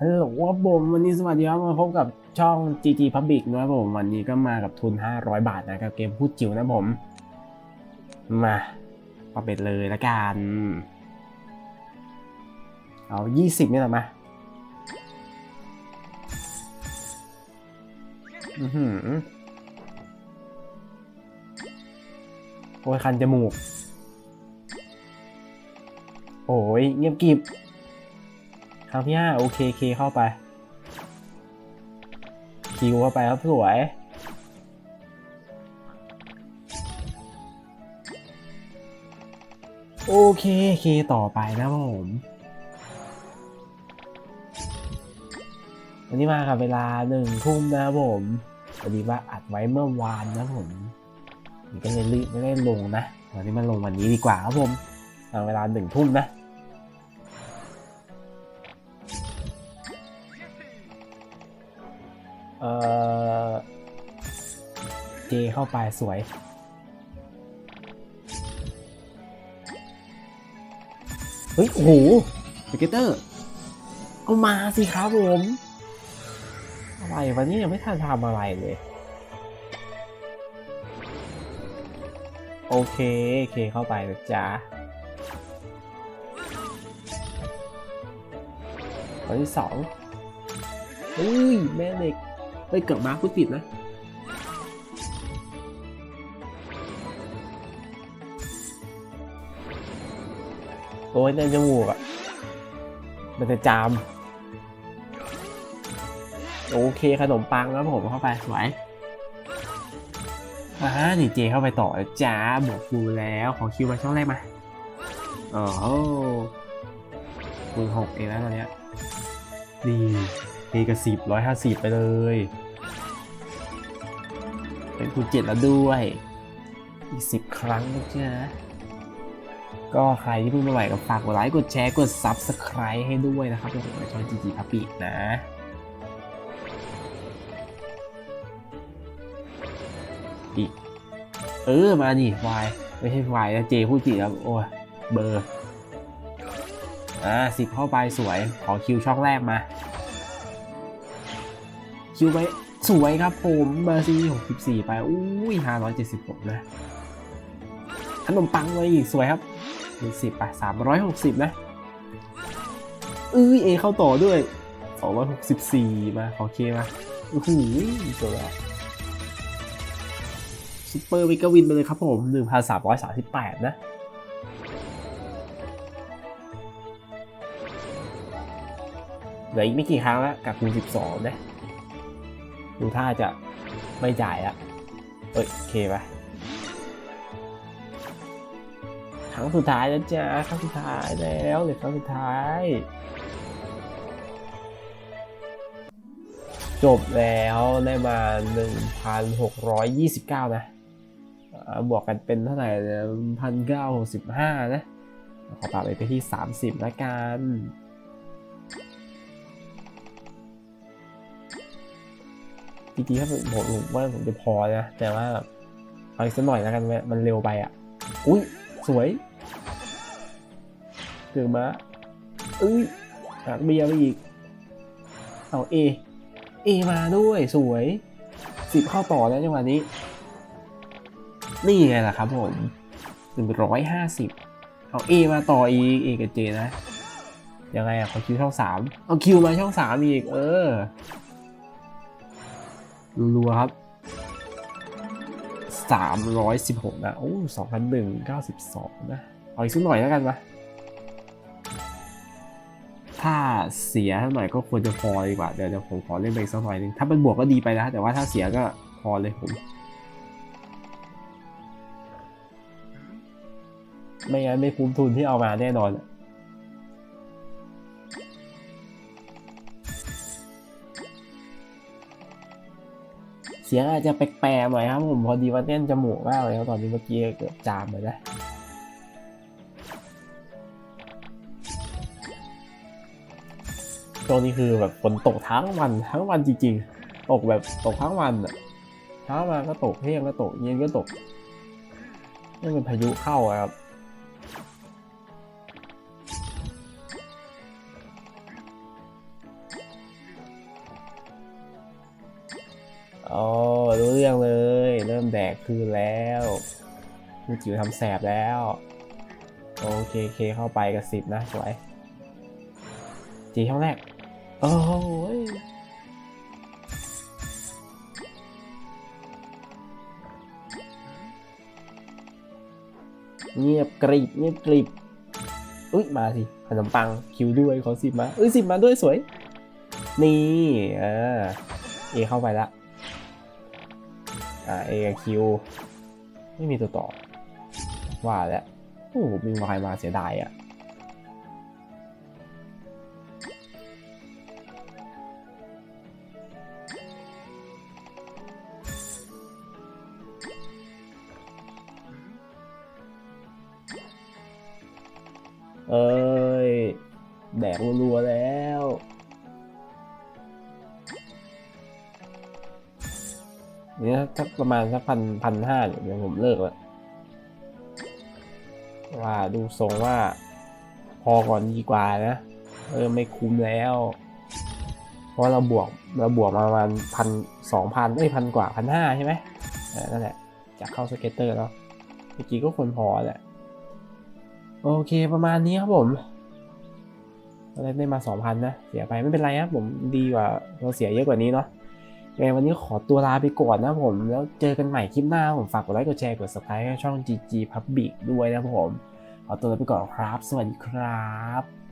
ฮัลโหลครับผมวันนี้สวัสดีครับมาพบกับช่อง GG Public นะครับผม วันนี้ก็มากับทุน 500 บาทนะครับเกมพูดจิ๋วนะผม มาเอาไปเลยละกัน เอา 20 นี่แหละมาอือหือโอ้ยคันจมูก โอ้ยเงียบกริบ ครั้งที่ห้าโอเคเคเข้าไป คิวเข้าไปครับสวย โอเคเคต่อไปนะผมวันนี้มากับเวลาหนึ่งทุ่มนะครับผมพอดีว่าอัดไว้เมื่อวานนะผมก็เลยรีบไม่ได้ลงนะวันนี้มาลงวันนี้ดีกว่าครับผมตามเวลาหนึ่งทุ่มนะ เอ่อเจเข้าไปสวย เฮ้ย โอ้โหสเกตเตอร์เอามาสิครับผม อะไรวันนี้ยังไม่ทันทำอะไรเลย โอเค เคเข้าไปนะจ๊ะวันที่สองอุ้ย แม่เหล็ก เฮ้ยเกือบมาร์คกูติดนะโอ้ยในจมูกอะมันจะจาม โอเคขนมปังแล้วผมเข้าไปสวอ่านี่เจเข้าไปต่อจ้าบวกฟูแล้ว ขอคิวมาช่องแรกมาโอ้โหคูณหกเองแล้วตอนเนี้ยนี่ เอกสิบร้อยห้าสิบไปเลย เป็นคูณเจ็ดแล้วด้วย อีกสิบครั้งนะจ๊ะก็ใครที่เพิ่งมาใหม่ก็ฝากกดไลค์กดแชร์กด Subscribe ให้ด้วยนะครับผมในช่อง GG พับปีนะอีกเออ มาดิวายไม่ใช่วายนะเจพูดผิดครับโอ้ยเบอร์ อ่าสิบเข้าไปสวย ขอคิวช่องแรกมา คิวไปสวยครับผมเบอร์ซีหกสิบสี่ไป อุ้ยห้าร้อยเจ็ดสิบหกนะขนมปังไว้อีกสวยครับเป็นสิบไปสามร้อยหกสิบนะเอ้ยเอเข้าต่อด้วยสองร้อยหกสิบสี่มาขอเคมาอื้อหือตัวละซุปเปอร์วิกวินไปเลยครับผมหนึ่งพันสามร้อยสามสิบแปดนะเหลืออีกไม่กี่ครั้งแล้วกับคูณ12นะ ดูท่าจะไม่จ่ายอะเอ้ยโอเคปะครั้งสุดท้ายแล้วจ้าครั้งสุดท้ายแล้วเหลือครั้งสุดท้าย จบแล้วได้มา 1,629 นะอ่าบวกกันเป็นเท่าไหร่พันเก้าสิบห้านะ ขอปรับไปที่ 30ละกัน จริงๆถ้าผมผมว่าผมจะพอนะแต่ว่าเอาอีกสักหน่อยแล้วกันแม่มันเร็วไปอะ อุ้ยสวยเกิดมาอุ้ยหักเบียร์ไปอีก เอาเอเอมาด้วยสวยสิบเข้าต่อแล้วจังหวะนี้ นี่ไงล่ะครับผมหนึ่งร้อยห้าสิบเอาเอมาต่ออีกเอกับเจนะยังไงอะเขาคิวช่องสามเอาคิวมาช่องสามอีก เออ รัวๆครับสามร้อยสิบหกนะ โอ้สองพันหนึ่งเก้าสิบสองนะ เอาอีกสักหน่อยแล้วกันมาถ้าเสียเท่าหน่อยก็ควรจะพอดีกว่า เดี๋ยวเดี๋ยวผมขอเล่นไปอีกสักหน่อยหนึง ถ้าเป็นบวกก็ดีไปนะ แต่ว่าถ้าเสียก็พอเลยผม ไม่งั้นไม่คุ้มทุนที่เอามาแน่นอน เสียงอาจจะแปลกๆหน่อยครับผมพอดีว่าแน่นจมูกมากเลยครับตอนนี้เมื่อกี้เกือบจามไปนะช่วงนี้คือแบบฝนตกทั้งวันทั้งวันจริงๆ ตกแบบตกทั้งวันอะเช้ามาก็ตกเที่ยงก็ตกเย็นก็ตกนี่เป็นพายุเข้าครับ คืนแล้วมือจิ๋วทำแสบแล้ว โอเคเคเข้าไปกับสิบนะสวยจีช่องแรก โอ้โหยเงียบกริบเงียบกริบอุ้ยมาสิขนมปังคิวด้วยขอสิบมาเอ้ยสิบมาด้วยสวย นี่เออเอเข้าไปละ อ่าเอคิวไม่มีตัวต่อ ว่าแล้วโอ้โหมีวายมาเสียดายอะเอ้ย แดกรัวๆแล้ว นี่ยถ้าประมาณสักพันพันห้าเนี่ยเดี๋ยวผมเลิกล้วว่าดูทรงว่า พอก่อนดีกว่านะเออไม่คุ้มแล้ว เพราะเราบวกเราบวกมาประมาณพันสองพันเอ้ยพันกว่าพันห้าใช่ไหมนั่นแหละจากเข้าสเก็ตเตอร์แล้วเมื่อกี้ก็ควรพอแหละโอเคประมาณนี้ครับผมได้มาสองพันนะ เสียไปไม่เป็นไรครับผมดีกว่าเราเสียเยอะกว่านี้เนาะ ยังไงวันนี้ขอตัวลาไปก่อนนะผม แล้วเจอกันใหม่คลิปหน้าผมฝากกดไลค์กดแชร์กด subscribe ให้ช่อง GG Public ด้วยนะผม ขอตัวลาไปก่อนครับ สวัสดีครับ